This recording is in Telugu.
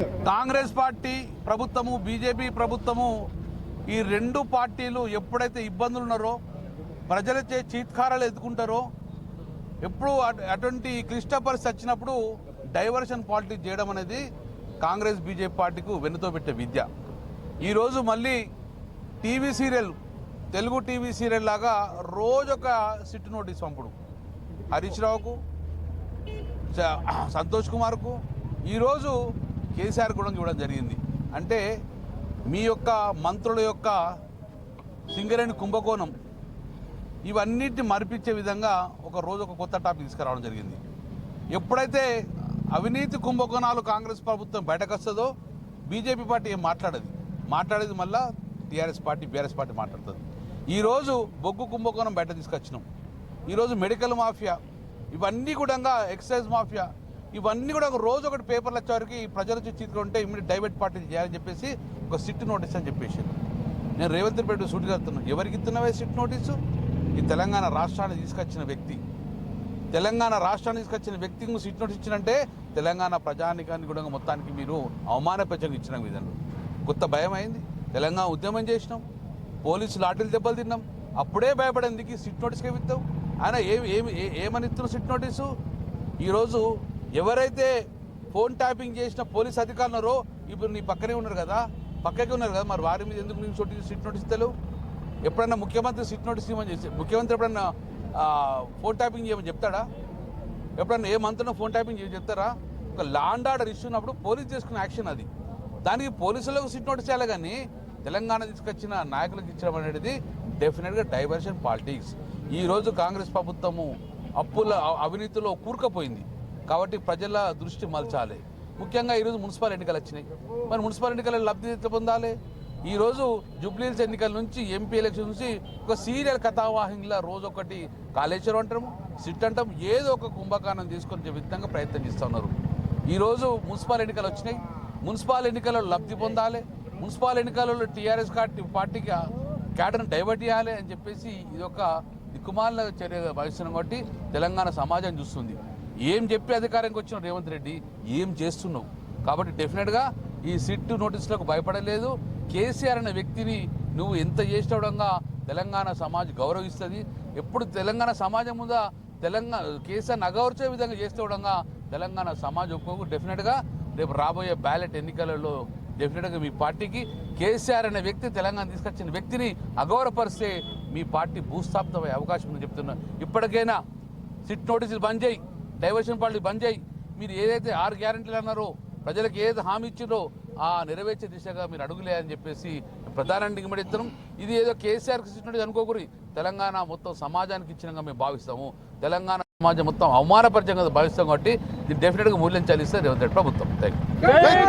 కాంగ్రెస్ పార్టీ ప్రభుత్వము బీజేపీ ప్రభుత్వము ఈ రెండు పార్టీలు ఎప్పుడైతే ఇబ్బందులు ఉన్నారో ప్రజలచే చీత్కారాలు ఎదుర్కొంటారో ఎప్పుడు అటు- అటువంటి క్లిష్ట పరిస్థితి వచ్చినప్పుడు డైవర్షన్ పాలిటిక్స్ చేయడం అనేది కాంగ్రెస్ బీజేపీ పార్టీకు వెన్నుతో పెట్టే విద్య. ఈరోజు మళ్ళీ TV serial Telugu TV serial లాగా రోజొక సిట్ నోటీస్ పంపుడు. హరీష్ రావుకు సంతోష్ కుమార్కు. ఈరోజు కేసీఆర్ కూడా చూడడం జరిగింది. అంటే మీ యొక్క మంత్రుల యొక్క సింగరేణి కుంభకోణం ఇవన్నిటిని మరిపించే విధంగా ఒక రోజు ఒక కొత్త టాపిక్ తీసుకురావడం జరిగింది. ఎప్పుడైతే అవినీతి కుంభకోణాలు కాంగ్రెస్ ప్రభుత్వం బయటకు వస్తుందో బీజేపీ పార్టీ ఏం మాట్లాడదు. మాట్లాడేది మళ్ళా టీఆర్ఎస్ పార్టీ బీఆర్ఎస్ పార్టీ మాట్లాడుతుంది. ఈరోజు బొగ్గు కుంభకోణం బయట తీసుకొచ్చినాం. ఈరోజు మెడికల్ మాఫియా ఇవన్నీ కూడా ఎక్సైజ్ మాఫియా ఇవన్నీ కూడా ఒక రోజు ఒకటి పేపర్లు వచ్చేవరకు ప్రజల చీతులు ఉంటే ఇమ్మీడియట్ డైవర్ట్ పార్టీలు చేయాలని చెప్పేసి ఒక సిట్ నోటీస్ అని చెప్పేసి. నేను రేవంత్ రెడ్డి సూటిగా వెళ్తున్నాను ఎవరికి ఇస్తున్నావే సిట్ నోటీసు? ఈ తెలంగాణ రాష్ట్రాన్ని తీసుకొచ్చిన వ్యక్తి. తెలంగాణ రాష్ట్రాన్ని తీసుకొచ్చిన వ్యక్తికి సిట్ నోటీస్ ఇచ్చినంటే తెలంగాణ ప్రజానికాన్ని కూడా మొత్తానికి మీరు అవమానపరచడానికి ఇచ్చిన విధంగా. కొత్త భయం అయింది. తెలంగాణ ఉద్యమం చేసినాం. పోలీసు లాఠీలు దెబ్బలు తిన్నాం. అప్పుడే భయపడేందుకు సిట్ నోటీస్కి ఇస్తావు? ఆయన ఏమి ఏమి ఏ- ఏమని ఇస్తున్నాం సిట్ నోటీసు? ఈరోజు ఎవరైతే ఫోన్ ట్యాపింగ్ చేసిన పోలీస్ అధికారులు ఉన్నారో ఇప్పుడు నీ పక్కనే ఉన్నారు కదా పక్కకే ఉన్నారు కదా మరి వారి మీద ఎందుకు నేను చోటు సిట్ నోటీస్ తెలు ఎప్పుడన్నా ముఖ్యమంత్రి సిట్ నోటీస్ ఇవ్వమని చేసి ముఖ్యమంత్రి ఎప్పుడన్నా ఫోన్ ట్యాపింగ్ చేయమని చెప్తాడా? ఎప్పుడన్నా ఏ మంత్రినో ఫోన్ ట్యాపింగ్ చేయమని చెప్తారా? ఒక లాండ్ ఆర్డర్ ఇష్యూ ఉన్నప్పుడు పోలీస్ చేసుకున్న యాక్షన్ అది. దానికి పోలీసులకు సిట్ నోటీస్ చేయాలి కానీ తెలంగాణ తీసుకొచ్చిన నాయకులకు ఇచ్చడం అనేది డెఫినెట్గా డైవర్షన్ పాలిటిక్స్ ఈరోజు కాంగ్రెస్ ప్రభుత్వము అప్పుల అవినీతిలో కూరుకుపోయింది. కాబట్టి ప్రజల దృష్టి మలచాలి. ముఖ్యంగా ఈరోజు మున్సిపల్ ఎన్నికలు వచ్చినాయి. మరి మున్సిపల్ ఎన్నికల లబ్ధి ఎట్లా పొందాలి? ఈరోజు జూబ్లీహిల్స్ ఎన్నికల నుంచి ఎంపీ ఎలక్షన్ నుంచి ఒక సీరియల్ కథావాహినిలా రోజు ఒకటి కాళేశ్వరం అంటాము సిట్ అంటాం ఏదో ఒక కుంభకాణం తీసుకొని విధంగా ప్రయత్నం చేస్తున్నారు ఈరోజు మున్సిపల్ ఎన్నికలు వచ్చినాయి. మున్సిపల్ ఎన్నికల్లో లబ్ధి పొందాలి. మున్సిపల్ ఎన్నికలలో టీఆర్ఎస్ పార్టీకి క్యాడర్ని డైవర్ట్ చేయాలి అని చెప్పేసి ఇది ఒక దిక్కుమాల చర్య భావిస్తున్నాం కాబట్టి తెలంగాణ సమాజం చూస్తుంది. ఏం చెప్పి అధికారంకి వచ్చిన రేవంత్ రెడ్డి? ఏం చేస్తున్నావు? కాబట్టి డెఫినెట్గా ఈ సిట్ నోటీసులకు భయపడలేదు. కేసీఆర్ అనే వ్యక్తిని నువ్వు ఎంత చేసేవడంగా తెలంగాణ సమాజం గౌరవిస్తుంది. ఎప్పుడు తెలంగాణ సమాజం ముందా తెలంగాణ కేసీఆర్ అగౌరవే విధంగా చేసేవడంగా తెలంగాణ సమాజం ఒప్పుకోకు. డెఫినెట్గా రేపు రాబోయే బ్యాలెట్ ఎన్నికలలో డెఫినెట్గా మీ పార్టీకి కేసీఆర్ అనే వ్యక్తి తెలంగాణ తీసుకొచ్చిన వ్యక్తిని అగౌరవపరిస్తే మీ పార్టీ భూస్థాపితమయ్యే అవకాశం ఉందని చెప్తున్నా. ఇప్పటికైనా సిట్ నోటీసులు బంద్ చేయి. డైవర్షన్ పార్టీ బంద్ చేయి. మీరు ఏదైతే ఆరు గ్యారెంటీలు అన్నారో ప్రజలకు ఏది హామీ ఇచ్చిందో ఆ నెరవేర్చే దిశగా మీరు అడుగులే అని చెప్పేసి ప్రధానాన్ని దిగుమడిస్తున్నాం ఇది ఏదో కేసీఆర్కి ఇచ్చినట్టు అనుకోకూరి. తెలంగాణ మొత్తం సమాజానికి ఇచ్చినగా మేము భావిస్తాము. తెలంగాణ సమాజం మొత్తం అవమానపరిచంగా భావిస్తాం కాబట్టి దీన్ని డెఫినెట్గా మూల్యం చెల్లిస్తే రేవంత్ రెడ్డి ప్రభుత్వం. Thank you